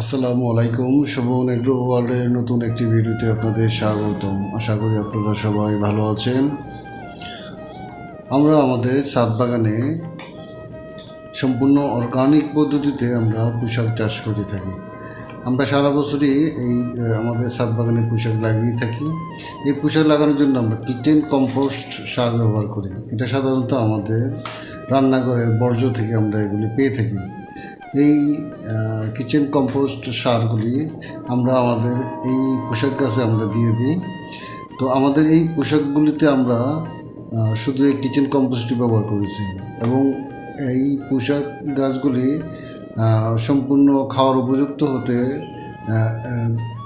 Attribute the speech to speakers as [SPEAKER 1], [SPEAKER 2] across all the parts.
[SPEAKER 1] আসসালামু আলাইকুম শোভন এগ্রো ওয়ার্ল্ডের নতুন একটি ভিডিওতে আপনাদের স্বাগতম। আশা করি আপনারা সবাই ভালো আছেন। আমরা আমাদের সাত বাগানে সম্পূর্ণ অর্গানিক পদ্ধতিতে আমরা পোশাক চাষ করে থাকি। আমরা সারা বছরই এই আমাদের ছাদ বাগানে পোশাক লাগিয়ে থাকি। এই পোশাক লাগানোর জন্য আমরা কিচেন কম্পোস্ট সার ব্যবহার করি। এটা সাধারণত আমাদের রান্নাঘরের বর্জ্য থেকে আমরা এগুলি পেয়ে থাকি। এই কিচেন কম্পোস্ট সারগুলি আমরা আমাদের এই পোশাক গাছে আমরা দিয়ে দিই। তো আমাদের এই পোশাকগুলিতে আমরা শুধু এই কিচেন কম্পোস্টই ব্যবহার করেছি এবং এই পোশাক গাছগুলি সম্পূর্ণ খাওয়ার উপযুক্ত হতে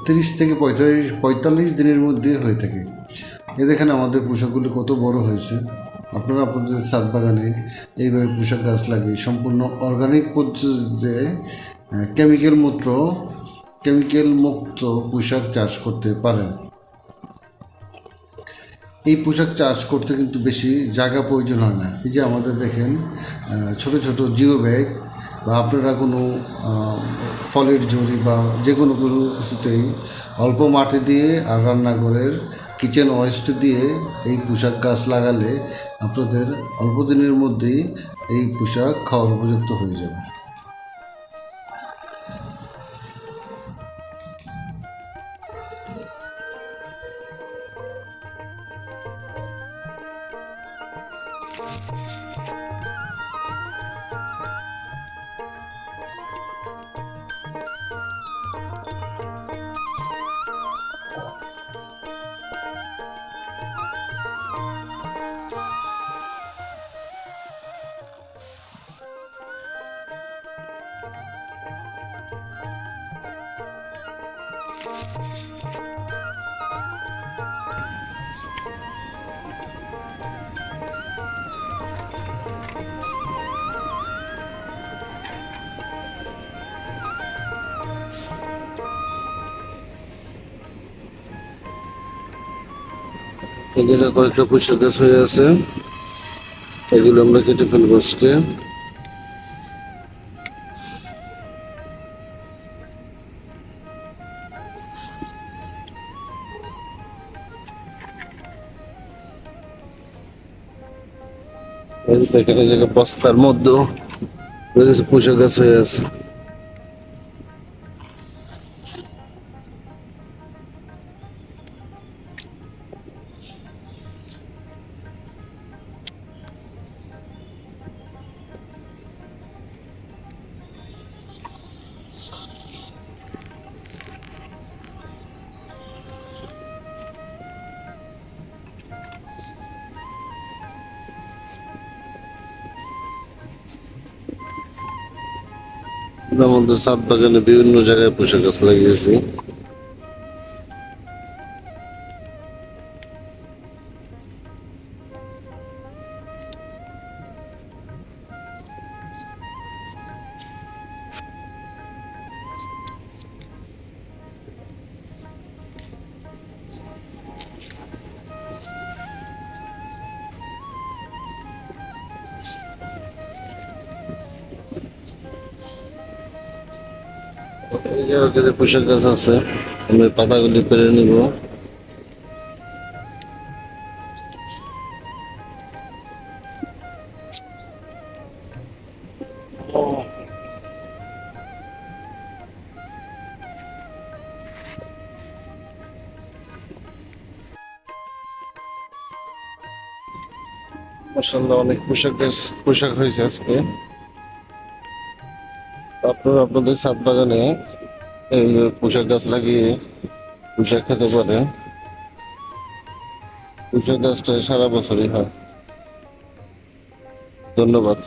[SPEAKER 1] তিরিশ থেকে পঁয়তাল্লিশ পঁয়তাল্লিশ দিনের মধ্যে হয়ে থাকে। এ দেখেন আমাদের পোশাকগুলি কত বড় হয়েছে। আপনারা আপনাদের ছাদ বাগানে এইভাবে পোশাক গাছ লাগিয়ে সম্পূর্ণ অর্গানিক পদ্ধতিতে কেমিক্যাল মুক্ত কেমিক্যাল মুক্ত পোশাক চাষ করতে পারেন। এই পোশাক চাষ করতে কিন্তু বেশি জায়গা প্রয়োজন হয় না। এই যে আমাদের দেখেন ছোট ছোট জিও ব্যাগ বা আপনারা কোনো ফলের ঝুড়ি বা যে কোনো কোনো কিছুতেই অল্প মাটি দিয়ে আর রান্নাঘরের কিচেন ওয়েস্ট দিয়ে এই পোশাক গাছ লাগালে আপনাদের অল্প দিনের মধ্যেই এই পোশাক খাওয়ার উপযুক্ত হয়ে যাবে।
[SPEAKER 2] এদিকে কয়েকটা পোশাক গাছ হয়ে আছে। এগুলো আমরা কেটে ফেলব আজকে। দেখেন এই জায়গায় বস্তার মধ্যে পোশাক গাছ হয়ে আছে। আমাদের সাত বাগানে বিভিন্ন জায়গায় পোশাক গাছ লাগিয়েছি। কাছে পোশাক গাছ আছে আমি পাতাগুলি পেরে নিব। মাসাল্লাহ অনেক পোশাক পোশাক হয়েছে আজকে। আপনারা আপনাদের ছাদ বাগানে এই পোশাক গাছ লাগিয়ে পোশাক খেতে পারেন পোশাক গাছটা সারা বছরই হয়। ধন্যবাদ।